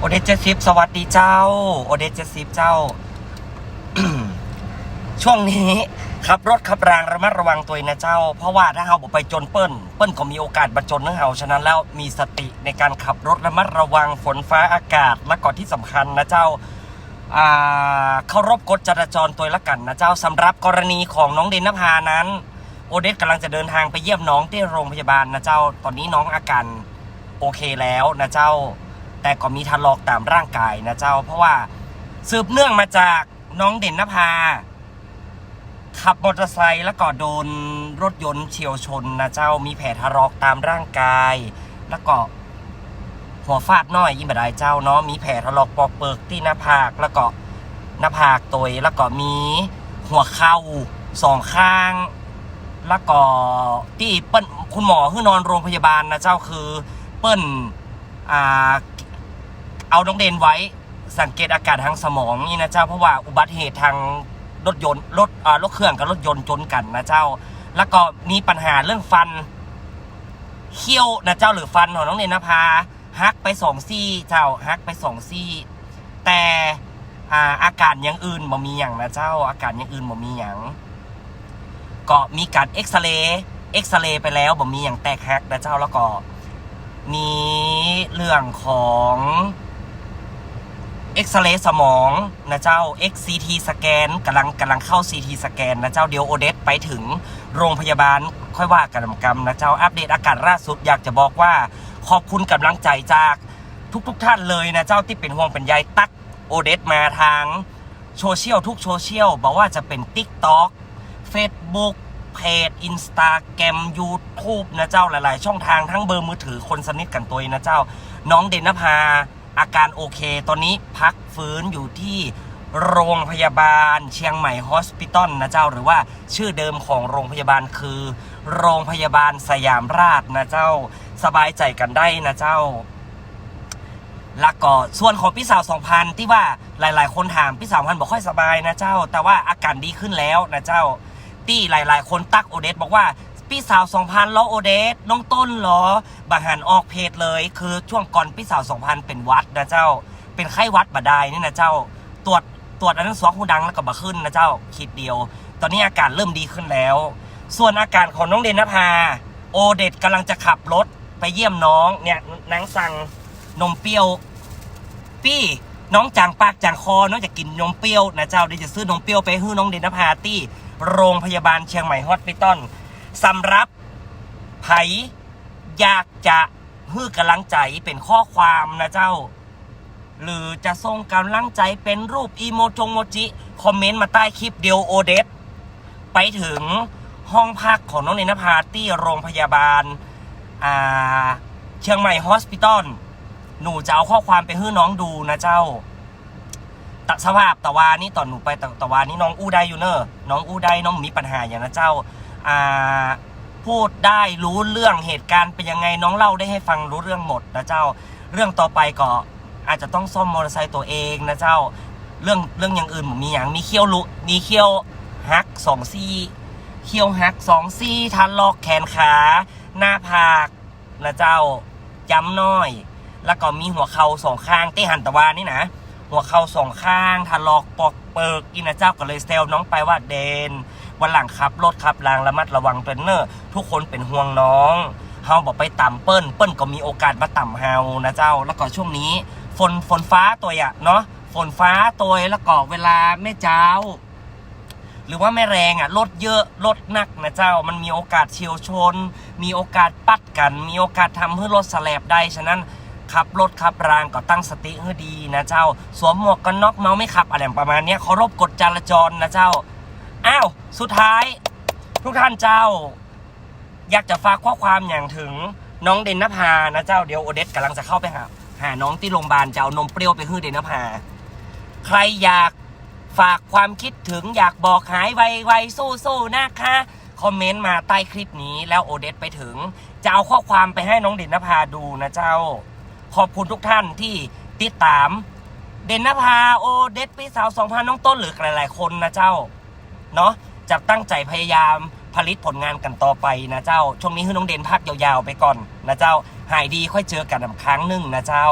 โอเดเจสิบสวัสดีเจ้า โอเดเจสิบเจ้า ช่วงนี้ขับรถขับรางระมัดระวังตัวนะเจ้า เพราะว่าถ้าเราบอกไปจนเปิ้ลเปิ้ลก็มีโอกาสบรรจนนะเฮาฉะนั้นแล้วมีสติในการขับรถระมัดระวังฝนฟ้าอากาศและก่อนที่สำคัญนะเจ้าเคารพกฎจราจรตัวละกันนะเจ้าสำหรับกรณีของน้องเดนนภานั้น โอเดสกำลังจะเดินทางไปเยี่ยมน้องที่โรงพยาบาลนะเจ้า ตอนนี้น้องอาการโอเคแล้วนะเจ้า แต่ก็มีทะลอกตามร่างกายนะเจ้า เพราะว่าสืบเนื่องมาจากน้องเด่นนภา ขับมอเตอร์ไซค์แล้วก็โดนรถยนต์เฉียวชนนะเจ้ามีแผลทะลอกตามร่างกาย แล้วก็หัวฟาดน้อยยิ่งบดายเจ้าเนาะมีแผลถลอกปอกเปิกที่หน้าผากแล้วก็หน้าผากตัวแล้วก็มีหัวเข่าสองข้าง แล้วก็ที่เปิ้ลคุณหมอคือนอนโรงพยาบาลนะเจ้าคือเปิ้ลอ่า เอาน้องเดนไว้สังเกตอาการทางสมองนี่นะเจ้าเพราะว่าอุบัติเหตุทางรถยนต์รถอ่ารถเครื่องกับรถยนต์ชนกันนะเจ้า แล้วก็มีปัญหาเรื่องฟันเขี้ยวนะเจ้าหรือฟันของน้องเนนนภาฮักไปสองซี่เจ้าฮักไปสองซี่ แต่อ่าอาการอย่างอื่นบ่มีอย่างนะเจ้า อาการอย่างอื่นบ่มีอย่างก็มีการเอ็กซเรย์เอ็กซเรย์ไปแล้วบ่มีอย่างแตกฮักนะเจ้าแล้วก็มีเรื่องของ เอ็กซเรย์สมองนะเจ้า XCT สแกนกำลังกำลังเข้า CT สแกนนะเจ้าเดี๋ยวโอเดสไปถึงโรงพยาบาลค่อยว่ากันกรรมนะเจ้าอัปเดตอาการล่าสุดอยากจะบอกว่า ขอบคุณกำลังใจจากทุกๆทท่านเลยนะเจ้าที่เป็นห่วงเป็นใยตักโอเดสมาทางโซเชียลทุกโซเชียลบอกว่าจะเป็น TikTok Facebook เพจ Instagram YouTube นะเจ้าหลาย ๆ ช่องทางทั้งเบอร์มือถือคนสนิทกันตัวนะเจ้า น้องเดนภา อาการโอเค ตอนนี้พักฟื้นอยู่ที่โรงพยาบาลเชียงใหม่ฮอสพิทอลนะเจ้า หรือว่าชื่อเดิมของโรงพยาบาลคือ โรงพยาบาลสยามราชนะเจ้า สบายใจกันได้นะเจ้าแล้วก็ส่วนของพี่สาวสองพันที่ว่าหลาย ๆ คนถามพี่สาวพันบอกค่อยสบายนะเจ้า แต่ว่าอาการดีขึ้นแล้วนะเจ้า ที่หลาย ๆ คนตักโอเดสบอกว่า พี่สาวสองพันแล้วโอเดสน้องต้นเหรอบาหันออกเพจเลย คือช่วงก่อนพี่สาวสองพันเป็นวัดนะเจ้า เป็นไข้วัดบาดายนี่นะเจ้า ตรวจตรวจอันนั้นสองหูดังแล้วก็บาขึ้นนะเจ้าคิดเดียว ตอนนี้อาการเริ่มดีขึ้นแล้ว ส่วนอาการของน้องเดนนภาโอเดตกำลังจะขับรถไปเยี่ยมน้องเนี่ยนางสั่งนมเปรี้ยว ปี้น้องจางปากจางคอน้องจะกินนมเปรี้ยวนะเจ้าเดี๋ยวจะซื้อนมเปรี้ยวไปให้น้องเดนนภาที่โรงพยาบาลเชียงใหม่ฮอสพิทอล สำหรับไผอยากจะฮื้อกำลังใจเป็นข้อความนะเจ้า หรือจะส่งกำลังใจเป็นรูปอีโมจงโมจิ คอมเมนต์มาใต้คลิปเดียวโอเดสไปถึงห้องพักของน้องเนนภาที่โรงพยาบาลอ่าเชียงใหม่ฮอสพิทอลหนูจะเอาข้อความไปให้น้องดูนะเจ้าตะสภาพตะวานี่ตอนหนูไปตะตะวานี่น้องอู้ได้อยู่เนอะน้องอู้ได้น้องมีปัญหาอย่างนะเจ้า พูดได้รู้เรื่องเหตุการณ์เป็นยังไงน้องเล่าได้ให้ฟังรู้เรื่องหมดนะเจ้า เรื่องต่อไปก็อาจจะต้องซ่อมมอเตอร์ไซค์ตัวเองนะเจ้า เรื่องเรื่องอย่างอื่นผมมีอย่างมีเขี้ยวลุมีเขี้ยวฮักสองซี่เขี้ยวหักสองซี่ทันลอกแขนขา หน้าผากนะเจ้าจำน้อย แล้วก็มีหัวเข่าสองข้างเต้หันตะวานนี่นะ หัวเข่าสองข้างทะลอกปอกเปิกอินะเจ้าก็เลยเซลน้องไปว่าเดน วันหลังขับรถขับรางระมัดระวังตัวเนอร์ ทุกคนเป็นห่วงน้องเฮาบอกไปต่ำเปิ้ลเปิ้ลก็มีโอกาสมาต่ำเฮานะเจ้า แล้วก็ช่วงนี้ ฝนฝนฟ้าตัวอะเนาะฝนฟ้าตัวแล้วก็เวลาแม่เจ้า หรือว่าไม่แรงอะรถเยอะรถหนักนะเจ้า มันมีโอกาสเฉียวชน มีโอกาสปัดกัน มีโอกาสทำให้รถแสลบได้ฉะนั้นขับรถขับรางก็ตั้งสติให้ดีนะเจ้า สวมหมวกกันน็อกเมาไม่ขับอะไรประมาณนี้เคารพกฎจราจรนะเจ้าาวสุดท้าย ทุกท่านเจ้า อยากจะฝากข้อความอย่างถึงน้องเดนนภานะเจ้าเดี๋ยวโอเดสกำลังจะเข้าไปหาหาน้องที่โรงพยาบาลจะเอานมเปรี้ยวไปให้เดนนภาใครอยากฝากความคิดถึงอยากบอกหายไวๆสู้ๆนะคะ คอมเมนต์มาใต้คลิปนี้แล้วโอเดสไปถึง จะเอาข้อความไปให้น้องเดนนภาดูนะเจ้า ขอบคุณทุกท่านที่ติดตาม เดนนภาโอเดสพี่สาวสองพันน้องต้นหรือหลายๆคนนะเจ้า เนาะจะตั้งใจพยายามผลิตผลงานกันต่อไปนะเจ้า ช่วงนี้ให้น้องเด่นพักยาวๆไปก่อนนะเจ้า หายดีค่อยเจอกันอีกครั้งหนึ่งนะเจ้า